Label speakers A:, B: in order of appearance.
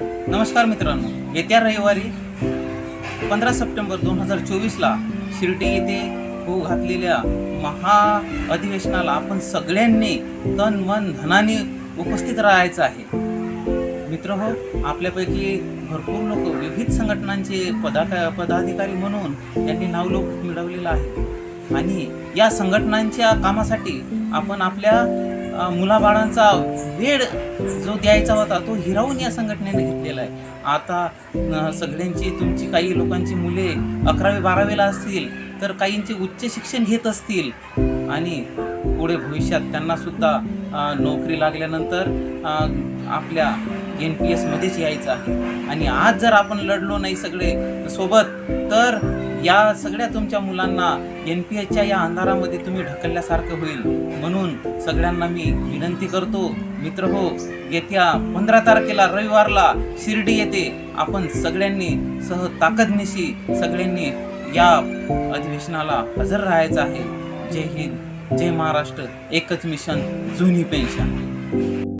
A: नमस्कार मित्रांनो येत्या रविवारी पंधरा सप्टेंबर दोन हजार चोवीसला शिर्डी येथे होऊ घातलेल्या महा अधिवेशनाला आपण सगळ्यांनी तन मन धनाने उपस्थित राहायचं आहे. मित्र हो आपल्यापैकी भरपूर लोक विविध संघटनांचे पदा पदाधिकारी म्हणून त्यांनी नावलौकिक मिळवलेलं आहे. आणि या संघटनांच्या कामासाठी आपण आपल्या मुलाबाळांचा वेळ जो द्यायचा होता तो हिरावून या संघटनेने घेतलेला आहे. आता सगळ्यांची तुमची काही लोकांची मुले अकरावी बारावीला असतील तर काहींचे उच्च शिक्षण घेत असतील. आणि पुढे भविष्यात त्यांना सुद्धा नोकरी लागल्यानंतर आपल्या एन पी एसमध्येच यायचं आहे. आणि आज जर आपण लढलो नाही सगळे सोबत तर या सगळ्या तुमच्या मुलांना एन पी एचच्या या अंधारामध्ये तुम्ही ढकलल्यासारखं होईल. म्हणून सगळ्यांना मी विनंती करतो मित्र हो येत्या पंधरा तारखेला रविवारला शिर्डी येथे आपण सगळ्यांनी सह ताकदनिशी सगळ्यांनी या अधिवेशनाला हजर राहायचं आहे. जय हिंद जय महाराष्ट्र एकच मिशन जुनी पेन्शन.